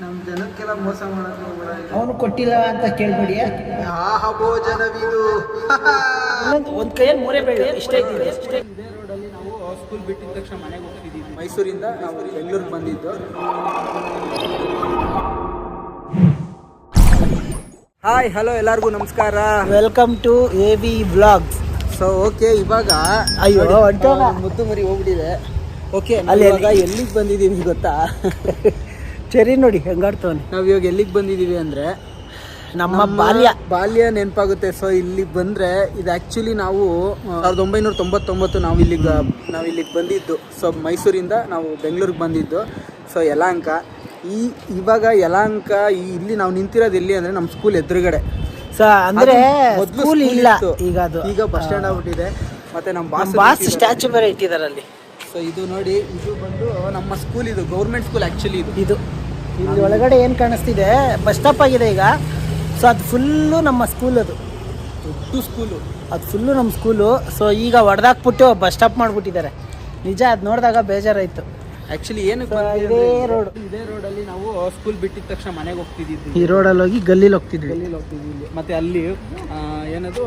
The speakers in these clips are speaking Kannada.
ನಮ್ಮ ಜನಕ್ಕೆಲ್ಲ ಮೋಸ ಮಾಡಕ್ ಹೋಗ್ಬೇಡ ಅವನು ಕೊಟ್ಟಿಲ್ಲ ಅಂತ ಕೇಳ್ಬೇಡಿ ಆಹ ಭೋಜನವಿದು ಇನ್ನೊಂದು ಒಂದು ಕೈಯಲ್ಲಿ ಮೂರೇ ಬೇಡ ಇಷ್ಟೇ ಇದ್ದಿದೆ ಇದೇ ರೋಡಲ್ಲಿ ನಾವು ಸ್ಕೂಲ್ ಬಿಟ್ಟಿದ ತಕ್ಷಣ ಮನೆಗೆ ಹೋಗ್ತಿದ್ದೀವಿ. ಮೈಸೂರಿಂದ ನಾವು ಬೆಂಗಳೂರಿಗೆ ಬಂದಿದ್ದು. ಹಾಯ್ ಹಲೋ ಎಲ್ಲರಿಗೂ ನಮಸ್ಕಾರ. Welcome to A V blogs so okay ಇವಾಗ ಅಯ್ಯೋ, ಮುದ್ದು ಮರಿ ಹೋಗ್ಬಿಟ್ಟಿದೆ. ಓಕೆ ಅಲ್ಲಿ ಅಲ್ಲಿ ಎಲ್ಲಿಗೆ ಬಂದಿದ್ದೀನಿ ಗೊತ್ತಾ? ಚರಿ ನೋಡಿ ಹೆಂಗಾಡ್ತವನೆ ನಾವು ಇವಾಗ ಎಲ್ಲಿಗೆ ಬಂದಿದ್ದೀವಿ ಅಂದ್ರೆ ನಮ್ಮ ಬಾಲ್ಯ. ಬಾಲ್ಯ ನೆನಪಾಗುತ್ತೆ. ಸೊ ಇಲ್ಲಿ ಬಂದ್ರೆ ಇದು ಆಕ್ಚುಲಿ ನಾವು ಸಾವಿರದ ಒಂಬೈನೂರ ತೊಂಬತ್ತೊಂಬತ್ತು ನಾವು ಇಲ್ಲಿಗೆ ನಾವು ಇಲ್ಲಿಗೆ ಬಂದಿದ್ದು. ಸೊ ಮೈಸೂರಿಂದ ನಾವು ಬೆಂಗಳೂರಿಗೆ ಬಂದಿದ್ದು. ಸೊ ಯಲಾಂಕ ಈ ಇವಾಗ ಯಲಾಂಕ ಈ ಇಲ್ಲಿ ನಾವು ನಿಂತಿರೋದು ಎಲ್ಲಿ ಅಂದ್ರೆ ನಮ್ಮ ಸ್ಕೂಲ್ ಎದುರುಗಡೆ. ಸೊ ಅಂದ್ರೆ ಸ್ಕೂಲ್ ಇಲ್ಲ ಈಗ ಅದು. ಈಗ ಬಸ್ ಸ್ಟ್ಯಾಂಡ್ ಆಗ್ಬಿಟ್ಟಿದೆ. ಮತ್ತೆ ನಮ್ಮ ಬಾಸ್ ಸ್ಟ್ಯಾಚು ಬೇರೆ ಇಟ್ಟಿದ್ದಾರೆ ಅಲ್ಲಿ. ಸೊ ಇದು ನೋಡಿ ಇದು ಬಂದು ನಮ್ಮ ಸ್ಕೂಲ್ ಇದು ಗೌರ್ಮೆಂಟ್ ಸ್ಕೂಲ್ ಆಕ್ಚುಲಿ ಇದು. ಇದು. ಇಲ್ಲಿ ಒಳಗಡೆ ಏನು ಕಾಣಿಸ್ತಿದೆ? ಬಸ್ ಸ್ಟಾಪ್ ಆಗಿದೆ ಈಗ. ಸೊ ಅದು ಫುಲ್ಲು ನಮ್ಮ ಸ್ಕೂಲ್ ಅದು. ದೊಡ್ಡ ಸ್ಕೂಲು ಅದು ಫುಲ್ಲು ನಮ್ಮ ಸ್ಕೂಲು ಸೊ ಈಗ ಹೊಡೆದಾಕ್ಬಿಟ್ಟು ಬಸ್ ಸ್ಟಾಪ್ ಮಾಡಿಬಿಟ್ಟಿದ್ದಾರೆ. ನಿಜ, ಅದು ನೋಡಿದಾಗ ಬೇಜಾರಾಯಿತು. ಆಕ್ಚುಲಿ ಏನಕ್ಕೆ ಇದೇ ರೋಡ್. ಇದೇ ರೋಡಲ್ಲಿ ನಾವು ಸ್ಕೂಲ್ ಬಿಟ್ಟಿದ ತಕ್ಷಣ ಮನೆಗೆ ಹೋಗ್ತಿದ್ದಿದ್ದು. ಈ ರೋಡಲ್ಲಿ ಹೋಗಿ ಗಲ್ಲಿಲಿ ಹೋಗ್ತಿದ್ವಿ. ಗಲ್ಲಿಲಿ ಹೋಗ್ತಿದ್ವಿ ಇಲ್ಲಿ. ಮತ್ತೆ ಅಲ್ಲಿ ಏನದು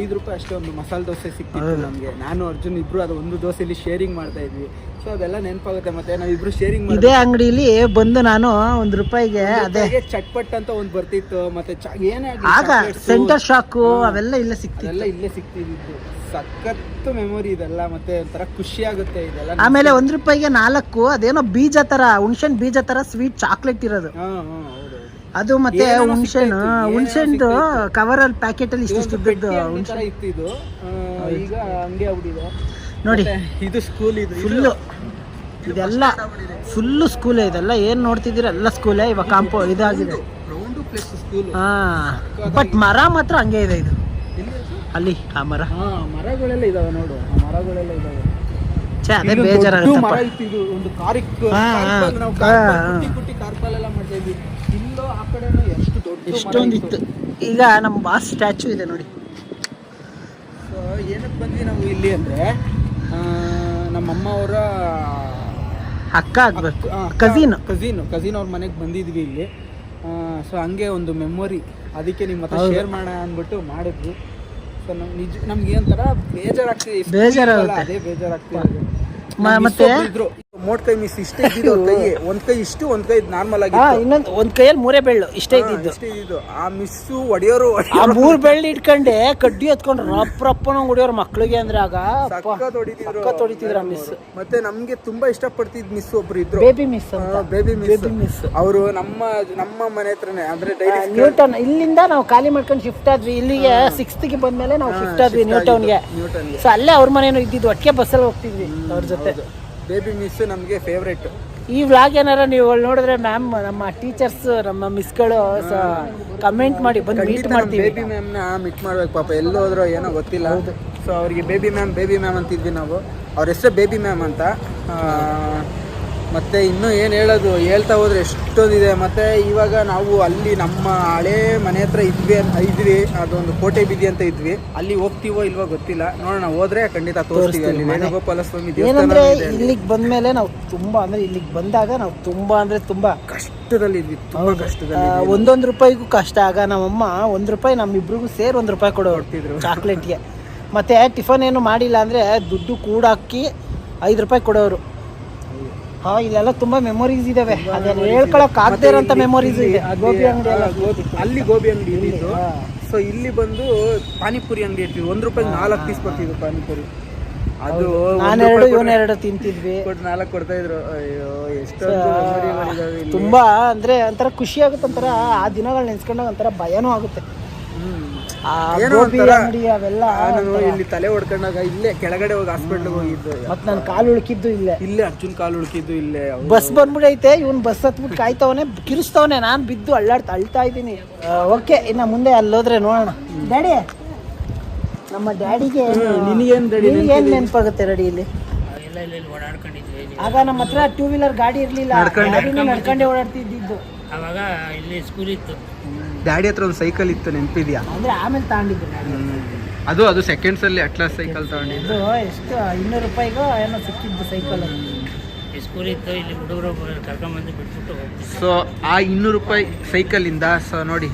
ಐದು ರೂಪಾಯಿ ಅಷ್ಟೇ ಒಂದು ಮಸಾಲೆ ದೋಸೆ ಸಿಕ್ತಿತ್ತು ನಮಗೆ. ನಾನು ಅರ್ಜುನ್ ಇಬ್ರು ಅದು ಒಂದು ದೋಸೆಯಲ್ಲಿ ಶೇರಿಂಗ್ ಮಾಡ್ತಾ ಇದ್ವಿ. ಸೊ ಅದೆಲ್ಲ ನೆನಪಾಗುತ್ತೆ. ಮತ್ತೆ ನಾವು ಇಬ್ರು ಶೇರಿಂಗ್ ಇದೇ ಅಂಗಡಿಲಿ ಬಂದು ನಾನು ಒಂದು ರೂಪಾಯಿಗೆ ಅದೇ ಚಟ್ಪಟ್ ಅಂತ ಒಂದು ಬರ್ತಿತ್ತು. ಮತ್ತೆ ಏನೇ ಆಗ ಸೆಂಟರ್ ಶಾಕು ಅವೆಲ್ಲ ಇಲ್ಲೇ ಸಿಕ್ತಿತ್ತು. ಅದೆಲ್ಲ ಇಲ್ಲೇ ಸಿಕ್ತಿದ್ದು ಸಖತ್ತು ಮೆಮೊರಿ ಇದೆಲ್ಲ ಮತ್ತೆ ಒಂಥರ ಖುಷಿ ಆಗುತ್ತೆ ಇದೆಲ್ಲ ಆಮೇಲೆ ಒಂದ್ ರೂಪಾಯಿಗೆ ನಾಲ್ಕು ಅದೇನೋ ಬೀಜ ತರ ಹುಣ್ಸೆನ್ ಬೀಜ ತರ ಸ್ವೀಟ್ ಚಾಕ್ಲೇಟ್ ಇರೋದು. ಹಾ ಹಾ ಹೌದು ಅದು ಮತ್ತೆ ಹುಣ್ಸೆನ್ ಹುಣ್ಸೆನ್ ಸಿಗ್ತಾ ಇತ್ತು, ಹುಣ್ಸೆನ್ದು ಕವರ್ ಅಲ್ಲಿ ಪ್ಯಾಕೆಟ್ ಅಲ್ಲಿ ಇಷ್ಟು ಇದ್ದದ್ದು ಈ ತರ ಇತ್ತು ಇದು. ಆ, ಈಗ ಹಂಗೆ ಆಗ್ಬಿಟ್ಟಿದೆ. ನೋಡಿ. ಮತ್ತೆ ಇದು ಸ್ಕೂಲ್ ಇದು. ಫುಲ್ಲು ಇದೆಲ್ಲ ಫುಲ್ಲು ಸ್ಕೂಲೇ ಇದೆಲ್ಲ ಏನ್ ನೋಡ್ತಿದ್ದೀರ? ಎಲ್ಲ ಸ್ಕೂಲೇ ಇವಾಗ ಕಾಂಪೋ ಇದಾಗಿದೆ. ರೌಂಡ್ ಪ್ಲೇಸ್ ಸ್ಕೂಲ್ ಹಾ. ಬಟ್ ಮರ ಮಾತ್ರ ಹಂಗೆ ಇದೆ ಇದು. ಅಲ್ಲಿ ಆ ಮರ. ಹಾ ಮರಗಳೆಲ್ಲ ಇದಾವೆ ನೋಡು ಆ ಮರಗಳೆಲ್ಲ ಇದಾವೆ. ಛೇ ಅದೇ ಇದು ದೊಡ್ಡ ಇತ್ತು ಇದು ಒಂದು ಕಾರಿಕ್ ಹಾ, ನಾವು ಹಾ. ಕುಟ್ಟಿ ಕುಟ್ಟಿ ಕಾರ್ಬಲ್ ಎಲ್ಲ ಮಾಡ್ತಾ ಇದ್ವಿ. ಇಲ್ಲೋ ಆ ಕಡೆನೂ ಎಷ್ಟು ದೊಡ್ಡ ಮರ ಎಷ್ಟೊಂದಿತ್ತು. ಈಗ ನಮ್ಮ ಬಾಸ್ ಸ್ಟ್ಯಾಚು ಇದೆ ನೋಡಿ. ಸೊ ಏನಕ್ಕೆ ಬಂದ್ವಿ ನಾವು ಇಲ್ಲಿ ಅಂದ್ರೆ ಆ, ನಮ್ಮಮ್ಮ ಅವರ ಅಕ್ಕ ಆಗ್ಬೇಕು ಕಸಿನ್ ಕಸಿನ್ ಕಸಿನ್ ಅವ್ರ ಮನೆಗೆ ಬಂದಿದ್ವಿ ಇಲ್ಲಿ. ಸೊ ಹಂಗೆ ಒಂದು ಮೆಮೊರಿ ಅದಕ್ಕೆ ನಿಮ್ಮ ಹತ್ರ ಶೇರ್ ಮಾಡ ಅಂದ್ಬಿಟ್ಟು ಮಾಡಿದ್ವಿ. ನಿಜ ನಮ್ಗೆ ಬೇಜಾರಾಗ್ತಿದೆ. ಬೇಜಾರಾಗುತ್ತೆ. ಅದೇ ಬೇಜಾರಾಗ್ತಿದೆ. ಮ- ಮತ್ತೆ- ಮೋಟ್ ಕೈ ಮಿಸ್ ಇಷ್ಟೇ ಇದ್ದಿದ್ದು ಅವ್ರ ಕೈ ಒಂದ್ ಕೈ ಇಷ್ಟು ಒಂದ್ ಕೈ ನಾರ್ಮಲ್ ಆಗಿ ಹಾ ಇನ್ನೊಂದು ಒಂದ್ ಕೈಯಲ್ಲಿ ಮೂರೇ ಬೆಳ್ಳು ಇಷ್ಟೇ ಇದ್ದಿದ್ದು. ಇಷ್ಟೇ ಆ ಮಿಸ್ಸು ಹೊಡೆಯೋರು ಆ ಮೂರ್ ಬೆಳ್ಳು ಇಟ್ಕೊಂಡೆ ಕಡ್ಡಿ ಹೊತ್ಕೊಂಡು ರಪ್ಪ ರಪ್ಪನ ಹೊಡಿಯೋರು ಮಕ್ಳಿಗೆ ಅಂದ್ರೆ ಆಗ ಸಖತ್ ಹೊಡಿತಿದ್ರು ಆ ಮಿಸ್. ಮತ್ತೆ ನಮ್ಗೆ ತುಂಬಾ ಇಷ್ಟ ಪಡ್ತಿದ್ ಮಿಸ್ ಒಬ್ರು ಇದ್ರು. Baby miss baby miss. Baby miss. ಅವರು ನಮ್ಮ ನಮ್ಮ ಮನೆ ಹತ್ರನೇ ಅಂದ್ರೆ ಡೈಲಿ ನ್ಯೂಟನ್ ಇಲ್ಲಿಂದ ನಾವು ಖಾಲಿ ಮಾಡ್ಕೊಂಡು ಶಿಫ್ಟ್ ಆದ್ವಿ. ಇಲ್ಲಿಗೆ ಸಿಕ್ಸ್ತ್ಗೆ ಬಂದ್ಮೇಲೆ ನಾವು ಶಿಫ್ಟ್ ಆದ್ವಿ ನ್ಯೂಟನ್ಗೆ. ಸೊ ಅಲ್ಲೇ ಅವ್ರ ಮನೇನು ಇದ್ದಿದ್ದು ಒಟ್ಟಿಗೆ ಬಸ್ಸಲ್ಲಿ ಹೋಗ್ತಿದ್ವಿ ಅವ್ರ ಜೊತೆ. ಬೇಬಿ ಮಿಸ್ ನಮಗೆ ಫೇವ್ರೇಟ್ ಈ ವ್ಲಾಗ್ ಏನಾರ ನೀವು ನೋಡಿದ್ರೆ ಮ್ಯಾಮ್ ನಮ್ಮ ಟೀಚರ್ಸ್ ನಮ್ಮ ಮಿಸ್ಗಳು ಕಮೆಂಟ್ ಮಾಡಿ ಬಂದು ಮೀಟ್ ಮಾಡ್ತೀವಿ. ಬೇಬಿ ಮ್ಯಾಮ್ನ ಮೀಟ್ ಮಾಡ್ಬೇಕು ಪಾಪ. ಎಲ್ಲೋ ಹೋದ್ರೋ ಏನೋ ಗೊತ್ತಿಲ್ಲ. ಸೊ ಅವರಿಗೆ ಬೇಬಿ ಮ್ಯಾಮ್ ಬೇಬಿ ಮ್ಯಾಮ್ ಅಂತಿದ್ವಿ ನಾವು. ಅವ್ರ ಹೆಸರು ಬೇಬಿ ಮ್ಯಾಮ್ ಅಂತ. ಮತ್ತೆ ಇನ್ನೂ ಏನು ಹೇಳೋದು ಹೇಳ್ತಾ ಹೋದ್ರೆ ಎಷ್ಟೊಂದಿದೆ. ಮತ್ತೆ ಇವಾಗ ನಾವು ಅಲ್ಲಿ ನಮ್ಮ ಹಳೆ ಮನೆ ಹತ್ರ ಇದ್ವಿ ಅಂತ ಇದ್ವಿ. ಅದೊಂದು ಕೋಟೆ ಬೀದಿ ಅಂತ ಇದ್ವಿ. ಅಲ್ಲಿ ಹೋಗ್ತೀವೋ ಇಲ್ವೋ ಗೊತ್ತಿಲ್ಲ. ನೋಡೋಣ ಹೋದ್ರೆ ಖಂಡಿತ ತೋರಿಸ್ತೀವಿ ಅಲ್ಲಿ. ವೇಣುಗೋಪಾಲ ಸ್ವಾಮಿ ಏನಂದ್ರೆ ಇಲ್ಲಿಗೆ ಬಂದ್ಮೇಲೆ ನಾವು ತುಂಬಾ ಅಂದ್ರೆ ಇಲ್ಲಿಗೆ ಬಂದಾಗ ನಾವು ತುಂಬಾ ಅಂದ್ರೆ ತುಂಬಾ ಕಷ್ಟದಲ್ಲಿ ಇದ್ವಿ ತುಂಬಾ ಕಷ್ಟದಲ್ಲಿ ಒಂದೊಂದು ರೂಪಾಯಿಗೂ ಕಷ್ಟ. ಆಗ ನಮ್ಮಮ್ಮ ಒಂದು ರೂಪಾಯಿ ನಮ್ಮಿಬ್ರಿಗೂ ಸೇರಿ ಒಂದು ರೂಪಾಯಿ ಕೊಡೋ ಹೊರ್ತಿದ್ರು ಚಾಕ್ಲೇಟ್ಗೆ ಮತ್ತೆ ಟಿಫನ್ ಏನು ಮಾಡಿಲ್ಲ ಅಂದ್ರೆ ದುಡ್ಡು ಕೂಡಾಕಿ ಐದು ರೂಪಾಯಿ ಕೊಡೋರು. ಹಾ ಇಲ್ಲೆಲ್ಲ ತುಂಬಾ ಮೆಮೊರೀಸ್ ಇದಾವೆ. ಅದನ್ನ ಹೇಳ್ಕೊಳಕ್ ಆಗದೆ ಇರೋಂಥ ಮೆಮೊರೀಸ್ ಇದೆ. ಗೋಬಿ ಅಂಗಡಿ ಎಲ್ಲ ಗೋಬಿ- ಅಲ್ಲಿ ಗೋಬಿ ಅಂಗಡಿ ಇದ್ದಿದ್ದು ಸೊ ಇಲ್ಲಿ ಬಂದು ಪಾನಿಪುರಿ ಅಂಗಡಿ ಇರ್ತಿದ್ವಿ ಒಂದ್ ರೂಪಾಯಿ ನಾಲ್ಕು ಪೀಸ್ ಬರ್ತಿದ್ವು ಪಾನಿಪುರಿ. ಅದು ನಾನೆರಡು ಇವನ್ನೆರಡು ತಿಂತಿದ್ವಿ. ಕೊಟ್ಟು ನಾಲ್ಕು ಕೊಡ್ತಾ ಇದ್ರು. ಅಯ್ಯೋ ಎಷ್ಟು. ತುಂಬಾ ಅಂದ್ರೆ ಒಂಥರ ಖುಷಿ ಆಗುತ್ತೆ ಒಂಥರ. ಆ ದಿನಗಳು ನೆನ್ಸ್ಕೊಂಡಾಗ ಒಂಥರ ಭಯನೂ ಆಗುತ್ತೆ. ಗೋಬಿ ಒಂಥರ ಅಂಗಡಿ ಅವೆಲ್ಲ ನಾನು ಇಲ್ಲಿ ತಲೆ ಹೊಡ್ಕೊಂಡಾಗ ಇಲ್ಲೇ ಕೆಳಗಡೆ ಹೋಗಿ ಹಾಸ್ಪಿಟ್ಲ್ಗೆ ಹೋಗಿದ್ದು. ಮತ್ತೆ ನಾನು ಕಾಲು ಉಳ್ಕಿದ್ದು ಇಲ್ಲೇ. ಇಲ್ಲೇ ಅರ್ಜುನ್ ಕಾಲು ಉಳ್ಕಿದ್ದು ಇಲ್ಲೇ ಬಸ್ ಬಂದ್ಬಿಡೈತೆ ಇವ್ನು ಬಸ್ ಹತ್ಬಿಟ್ಟು ಕಾಯ್ತವನೆ ಕಿರಿಸ್ತವನೆ ನಾನ್ ಬಿದ್ದು ಅಳ್ಳಾಡ್ತಾ ಅಳ್ತಾ ಇದ್ದೀನಿ. ಓಕೆ ಇನ್ನ ಮುಂದೆ ಅಲ್ಲೋದ್ರೆ ನೋಡೋಣ. ಡ್ಯಾಡಿ ನಮ್ಮ ಡ್ಯಾಡಿಗೆ ನಿನಗೇನು ಏನ್ ನೆನಪಾಗುತ್ತೆ ರೆಡಿ ಇಲ್ಲಿ? ಆಗ ನಮ್ಮ ಹತ್ರ ಟೂ ವೀಲರ್ ಗಾಡಿ ಇರಲಿಲ್ಲ. ನಡ್ಕೊಂಡೇ. ನಡ್ಕೊಂಡೆ ಓಡಾಡ್ತಿದ್ದು ಅವಾಗ ಇಲ್ಲಿ ಸ್ಕೂಲ್ ಇತ್ತು. ಡ್ಯಾಡಿ ಹತ್ರ ಒಂದು ಸೈಕಲ್ ಇತ್ತು ನೆನಪಿದ್ಯಾ? ಅಂದ್ರೆ ಆಮೇಲೆ ತಗೊಂಡಿದ್ದು ಗಾಡಿ ಅದು ಅದು ಸೆಕೆಂಡ್ಸ್ ಅಲ್ಲಿ ಅಟ್ಲಾಸ್ ಸೈಕಲ್ ತಗೊಂಡಿದ್ದು. ಇದು ಎಷ್ಟು ಇನ್ನೂರು ರೂಪಾಯಿಗೋ ಏನೋ ಸಿಕ್ಕಿದ್ದು ಸೈಕಲ್ ಇತ್ತು ಇಲ್ಲಿ ಹುಡುಗರು ಕರ್ಕೊಂಬಂದು ಬಿಟ್ಬಿಟ್ಟು ಹೋಗ್ತಿದ್ದೆ ಸೊ ಆ ಇನ್ನೂರು ರೂಪಾಯಿ ಸೈಕಲ್ ಇಂದ ಸೊ ನೋಡಿ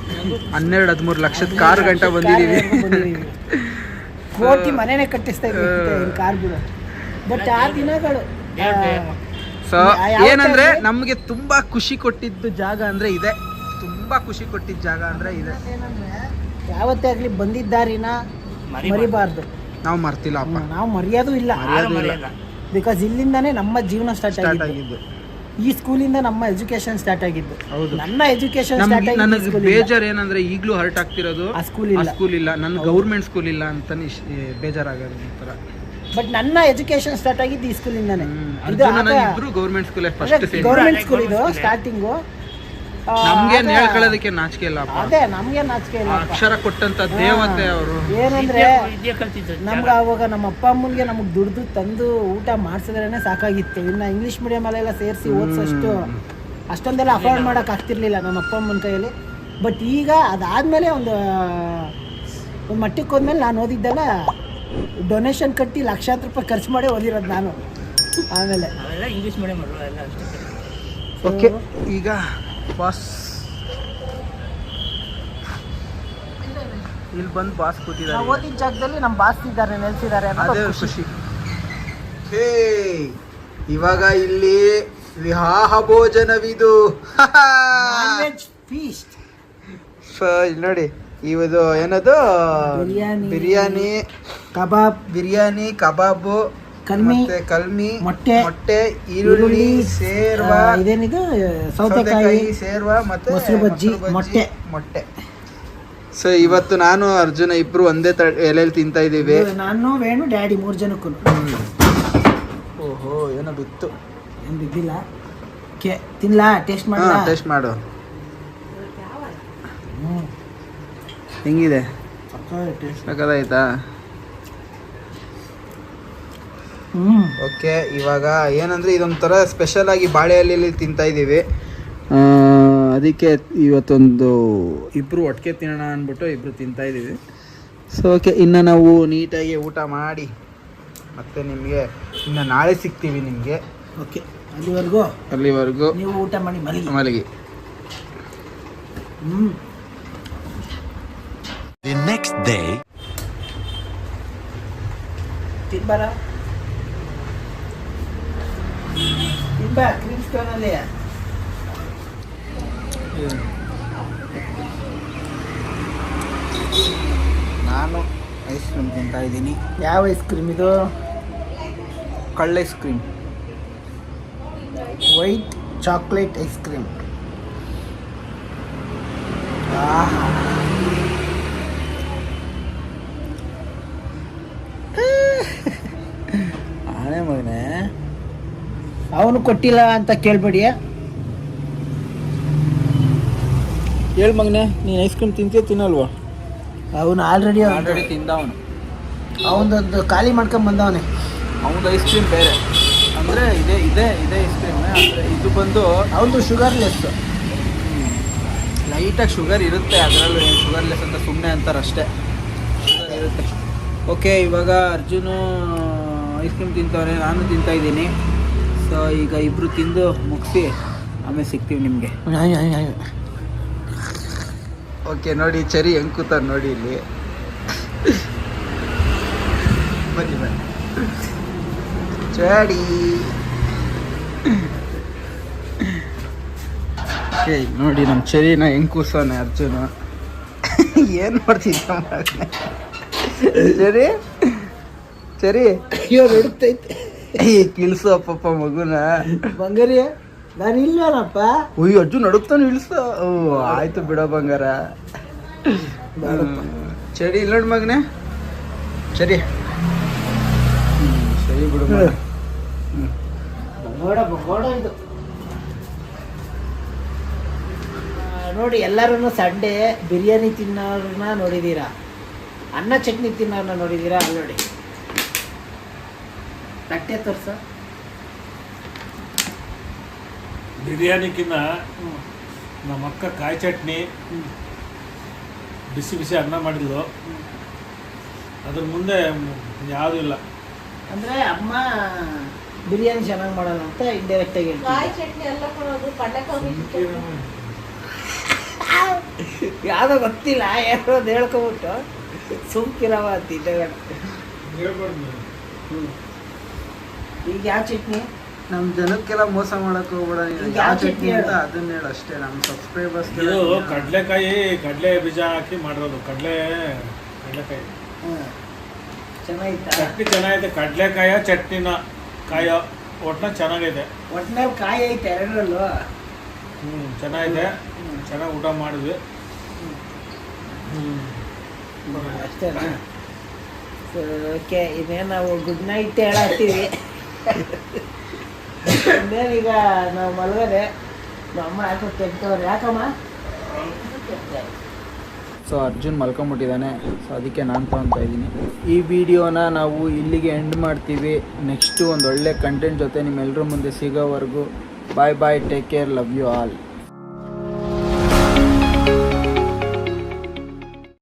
ಹನ್ನೆರಡು ಹದಿಮೂರು ಲಕ್ಷದ ಕಾರ್ ಗಂಟ ಬಂದಿದ್ದೀವಿ ಕೋಟಿ ಮನೆನೇ ಕಟ್ಟಿಸ್ತಾ ಇದ್ವಿ ಕಾರ್ ಬಿಡು. ಬಟ್ ಆ ದಿನಗಳು ಆ, ಸೊ ಏನಂದ್ರೆ ನಮಗೆ ತುಂಬಾ ಖುಷಿ ಕೊಟ್ಟಿದ್ದು ಜಾಗ ಅಂದ್ರೆ ಇದೆ. ತುಂಬಾ ಖುಷಿ ಕೊಟ್ಟಿದ್ದ ಜಾಗ ಅಂದ್ರೆ ಇದೆ. ಏನಂದ್ರೆ ಯಾವತ್ತೇ ಆಗ್ಲಿ ಬಂದಿದ್ದ ದಾರಿನ ಮರಿಬಾರ್ದು. ನಾವು ಮರ್ತಿಲ್ಲ ಅಪ್ಪ. ನಾವು ಮರ್ಯಾದು ಇಲ್ಲ. ಬಿಕಾಸ್ ಇಲ್ಲಿಂದಾನೇ ನಮ್ಮ ಜೀವನ ಸ್ಟಾರ್ಟ್ ಸ್ಟಾರ್ಟ್ ಆಗಿದ್ದು. ಈ ಸ್ಕೂಲಿಂದ ನಮ್ಮ ಎಜುಕೇಶನ್ ಸ್ಟಾರ್ಟ್ ಆಗಿದ್ದು. ಹೌದು. ನನ್ನ ಎಜುಕೇಶನ್ ಸ್ಟಾರ್ಟ್ ನನಗೆ ಬೇಜಾರ್ ಏನಂದ್ರೆ ಈಗಲೂ ಹರ್ಟ್ ಆಗ್ತಿರೋದು. ಆ ಸ್ಕೂಲ್ ಆ ಇಲ್ಲ. ಸ್ಕೂಲ್ ಇಲ್ಲ ನನ್ನ ಗೌರ್ಮೆಂಟ್ ಸ್ಕೂಲ್ ಇಲ್ಲ ಅಂತಾನೆ ಏ, ಬೇಜಾರಾಗೋದು ಒಂಥರ ಬಟ್ ನನ್ನ ಎಜುಕೇಶನ್ ಸ್ಟಾರ್ಟ್ ಆಗಿದ್ದು ಈ ಸ್ಕೂಲಿಂದಾನೆ. ಇದು ಗೌರ್ಮೆಂಟ್ ಸ್ಕೂಲ್ ಗೌರ್ಮೆಂಟ್ ಸ್ಕೂಲ್ ಇದು. ಸ್ಟಾರ್ಟಿಂಗು ನಮ್ಗೆ ಹೇಳ್ಕೊಳ್ಳೋದಕ್ಕೆ ನಾಚಿಕೆ ಇಲ್ಲ ಅದೇ ನಮ್ಗೆ ನಾಚಿಕೆ ಇಲ್ಲ ಅಕ್ಷರ ಕೊಟ್ಟಂತ ದೇವತೆ ಅವರು. ಏನಂದ್ರೆ ನಮ್ಗೆ ಅವಾಗ ನಮ್ಮ ಅಪ್ಪ ಅಮ್ಮನ್ಗೆ ನಮಗೆ ದುಡ್ದು ತಂದು ಊಟ ಮಾಡಿಸಿದ್ರೇನೆ ಸಾಕಾಗಿತ್ತು. ಇನ್ನು ಇಂಗ್ಲೀಷ್ ಮೀಡಿಯಮಲ್ಲೆಲ್ಲ ಸೇರಿಸಿ ಓದಿಸೋಷ್ಟು ಅಷ್ಟೊಂದೆಲ್ಲ ಅಫೋರ್ಡ್ ಮಾಡಕ್ ಆಗ್ತಿರ್ಲಿಲ್ಲ ನಮ್ಮ ಅಪ್ಪ ಅಮ್ಮನ ಕೈಯಲ್ಲಿ. ಬಟ್ ಈಗ ಅದಾದ್ಮೇಲೆ ಒಂದು ಒಂದು ಮಟ್ಟಕ್ಕೆ ಹೋದ್ಮೇಲೆ ನಾನು ಓದಿದ್ದೆಲ್ಲ ಡೊನೇಷನ್ ಕಟ್ಟಿ ಲಕ್ಷಾಂತರ ರೂಪಾಯಿ ಖರ್ಚು ಮಾಡಿ ಓದಿರೋದು ನಾನು. ಆಮೇಲೆ. ಅವೆಲ್ಲ ಇಂಗ್ಲೀಷ್ ಮೀಡಿಯಂ ಓಕೆ ಈಗ ಬಾಸ್. ಇಲ್ಲಿ ಬಂದು ಬಾಸ್ ಕೂತಿದ್ದಾರೆ ಓದಿದ ಜಾಗದಲ್ಲಿ ನಮ್ಮ ಬಾಸ್ ಇದ್ದಾರೆ ನೆಲೆಸಿದ್ದಾರೆ ಅದೇ ಖುಷಿ. ಹೇ ಇವಾಗ ಇಲ್ಲಿ ವಿವಾಹ ಭೋಜನವಿದು. ಫೀಸ್ಟ್ ನೋಡಿ ಇವದು ಏನದು? ಬಿರಿಯಾನಿ. ಬಿರಿಯಾನಿ. ಕಬಾಬ್. ಬಿರಿಯಾನಿ ಕಬಾಬು. ಕಲ್ಮಿ ಕಲ್ಮಿ ಮೊಟ್ಟೆ, ಮೊಟ್ಟೆ ಈರುಳ್ಳಿ ಸೇರ್ವ ಇದೇನಿದು? ಸೌತೆಕಾಯಿ ಸೇರ್ವ ಮತ್ತೆ ಮೊಸರು ಬಜ್ಜಿ, ಮೊಟ್ಟೆ. ಮೊಟ್ಟೆ. ಸೊ ಇವತ್ತು ನಾನು ಅರ್ಜುನ ಇಬ್ರು ಒಂದೇ ತ ಎಲೆಯಲ್ಲಿ ತಿಂತಾ ಇದ್ದೀವಿ. ನಾನು ವೇಣು ಡ್ಯಾಡಿ ಮೂರು ಜನಕ್ಕೂ ಓಹೋ ಏನೋ ಬಿತ್ತು. ಏನು ಬಿದ್ದಿಲ್ಲ? ಕೆ ತಿನ್ಲ ಟೇಸ್ಟ್ ಮಾಡಿ ಟೇಸ್ಟ್ ಮಾಡು. ಹೆಂಗಿದೆ? ಟೇಸ್ಟ್ ಸಾಕದಾಯ್ತಾ ಹ್ಞೂ ಓಕೆ ಇವಾಗ ಏನಂದ್ರೆ ಇದೊಂಥರ ಸ್ಪೆಷಲ್ ಆಗಿ ಬಾಳೆ ಎಲೆಯಲ್ಲಿ ತಿಂತಾ ಇದ್ದೀವಿ ಅದಕ್ಕೆ ಇವತ್ತೊಂದು ಇಬ್ರು ಒಟ್ಟಿಗೆ ತಿನ್ನೋಣ ಅಂದ್ಬಿಟ್ಟು ಇಬ್ರು ತಿಂತಾ ಇದ್ದೀವಿ ಸೊ ಓಕೆ ಇನ್ನು ನಾವು ನೀಟಾಗಿ ಊಟ ಮಾಡಿ ಮತ್ತೆ ನಿಮಗೆ ಇನ್ನು ನಾಳೆ ಸಿಗ್ತೀವಿ ನಿಮಗೆ. ಓಕೆ ಅಲ್ಲಿವರೆಗೂ ಅಲ್ಲಿವರೆಗೂ ನೀವು ಊಟ ಮಾಡಿ ಮಲಗಿ. ಮಲಗಿ. ಹ್ಞೂ ನೆಕ್ಸ್ಟ್ ಡೇ ಬರ ನಾನು ಐಸ್ ಕ್ರೀಮ್ ತಿಂತಾ ಇದ್ದೀನಿ. ಯಾವ ಐಸ್ ಕ್ರೀಮ್ ಇದು? ಕಳ್ಳ ice cream white chocolate ice cream ಆನೆ ಮಗನೇ. ಅವನು ಕೊಟ್ಟಿಲ್ಲ ಅಂತ ಕೇಳ್ಬೇಡಿ ಹೇಳು ಮಗನೇ ನೀನು ಐಸ್ ಕ್ರೀಮ್ ತಿಂತೀಯ ತಿನ್ನಲ್ವಾ? ಅವನು ಆಲ್ರೆಡಿ ಆಲ್ರೆಡಿ ತಿಂದ ಅವನು ಅವನದೊಂದು ಖಾಲಿ ಮಾಡ್ಕೊಂಡು ಬಂದವನೆ. ಅವನದು ಐಸ್ ಕ್ರೀಮ್ ಬೇರೆ. ಅಂದರೆ ಇದೇ ಇದೇ ಇದೇ ಐಸ್ ಕ್ರೀಮ್ ಅಂದರೆ ಇದು ಬಂದು ಅವನದು ಶುಗರ್ಲೆಸ್ ಲೈಟಾಗಿ ಶುಗರ್ ಇರುತ್ತೆ ಅದರಲ್ಲೂ ಏನು ಶುಗರ್ಲೆಸ್ ಅಂತ ಸುಮ್ಮನೆ ಅಂತಾರೆ ಅಷ್ಟೇ. ಶುಗರ್ ಇರುತ್ತೆ. ಓಕೆ ಇವಾಗ ಅರ್ಜುನು ಐಸ್ ಕ್ರೀಮ್ ತಿಂತವನೆ ನಾನು ತಿಂತಾ ಇದ್ದೀನಿ. ಸೊ ಈಗ ಇಬ್ಬರು ತಿಂದು ಮುಗಿಸಿ ಆಮೇಲೆ ಸಿಗ್ತೀವಿ ನಿಮಗೆ. ಓಕೆ, ನೋಡಿ, ಚರಿ ಹೆಂಗ್ ಕೂತಾರೆ ನೋಡಿ ಇಲ್ಲಿ. ಬನ್ನಿ ಬನ್ನಿ. ಏ, ನೋಡಿ ನಮ್ಮ ಚರಿನ ಹೆಂಗ್ ಕೂರ್ಸೋನೆ ಅರ್ಜುನ. ಏನು ಮಾಡ್ತಿದ್ದ ಚರಿ? ಚರಿ? ಅಯ್ಯೋ ನಡುತ್ತೈತೆ ಏ ಕಿಳ್ಸು ಅಪ್ಪಪ್ಪ ಮಗುನ. ಬಂಗಾರಿ ನಾನು ಇಲ್ಲನಪ್ಪ ಉಯ್ ಅಜ್ಜು ನಡುಕ್ತಾನೆ ಇಳಿಸು. ಆಯ್ತು ಬಿಡೋ ಬಂಗಾರ. ಚಡಿ ಇಲ್ಲ ನೋಡಿ ಮಗನೇ? ಸರಿ ಸರಿ ಬಿಡು ನೋಡಿ ಎಲ್ಲರೂ ಸಂಡೇ ಬಿರಿಯಾನಿ ತಿನ್ನೋರನ್ನ ನೋಡಿದೀರಾ? ಅನ್ನ ಚಟ್ನಿ ತಿನ್ನೋರನ್ನ ನೋಡಿದೀರಾ? ಅಲ್ಲಿ ನೋಡಿ. ತಟ್ಟೆ ತೋರ್ಸ. ಬಿರಿಯಾನಿಗಿನ್ನ ನಮ್ಮ ಅಕ್ಕ ಕಾಯಿ ಚಟ್ನಿ ಬಿಸಿ ಬಿಸಿ ಅನ್ನ ಮಾಡಿದ್ಲು. ಅದ್ರ ಮುಂದೆ ಯಾವುದೂ ಇಲ್ಲ. ಅಂದರೆ ಅಮ್ಮ ಬಿರಿಯಾನಿ ಚೆನ್ನಾಗಿ ಮಾಡೋಣ ಅಂತ ಇಂಡೈರೆಕ್ಟ್ ಆಗಿ ಕಾಯಿ ಚಟ್ನಿ ಎಲ್ಲ ಕೊಡೋದು ಕಡಲೆಕಾಯಿ ಯಾವ್ದೋ ಗೊತ್ತಿಲ್ಲ ಯಾರೋದು ಹೇಳ್ಕೊಬಿಟ್ಟು ಸುಮ್ಕಿರವ ಅಂತಿದ್ದೆ ಈಗ ಯಾವ ಚಟ್ನಿ? ನಮ್ ಜನಕ್ಕೆಲ್ಲ ಮೋಸ ಮಾಡಕ್ ಹೋಗ್ಬೇಡ ನೀನು. ಯಾವ ಚಟ್ನಿ ಅಂತ? ಅದನ್ನ ಹೇಳು ಅಷ್ಟೇ. ನಮ್ಮ ಸಬ್ಸ್ಕ್ರೈಬರ್ಸ್ ಇದು ಕಡಲೆಕಾಯಿ ಕಡಲೆ ಬೀಜ ಹಾಕಿ ಮಾಡಿರೋದು. ಕಡಲೆ ಕಡಲೆಕಾಯಿ. ಹ್ಮ್. ಚೆನ್ನಾಗಿತ್ತ? ಚಟ್ನಿ ಚೆನ್ನಾಗಿದೆ ಕಡಲೆಕಾಯ ಚಟ್ನಿನ ಕಾಯ ಒಟ್ನ ಚೆನ್ನಾಗಿದೆ ಒಟ್ನಲ್ಲಿ ಕಾಯಿ ಐತೆ ಎರಡರಲ್ಲೂ? ಹ್ಮ್ ಚೆನ್ನಾಗಿದೆ ಚೆನ್ನಾಗಿ ಊಟ ಮಾಡಿದ್ವಿ. ಅಷ್ಟೇನಾ ಓಕೆ ಇನ್ನೇನು ನಾವು ಗುಡ್ ನೈಟ್ ಹೇಳತ್ತೀವಿ. ಇನ್ನೇನೀಗ ನಾವು ಮಲಗದೆ ನಮ್ಮ ಯಾಕೋ ಯಾಕಮ್ಮ? ಸೊ ಅರ್ಜುನ್ ಮಲ್ಕೊಂಬಿಟ್ಟಿದ್ದಾನೆ. ಸೊ ಅದಕ್ಕೆ ನಾನು ತೊಗೊತಾ ಇದ್ದೀನಿ. ಈ ವಿಡಿಯೋನ ನಾವು ಇಲ್ಲಿಗೆ ಎಂಡ್ ಮಾಡ್ತೀವಿ. ನೆಕ್ಸ್ಟು ಒಂದು ಒಳ್ಳೆ ಕಂಟೆಂಟ್ ಜೊತೆ ನಿಮ್ಮೆಲ್ಲರ ಮುಂದೆ ಸಿಗೋವರೆಗೂ. Bye bye take care love you all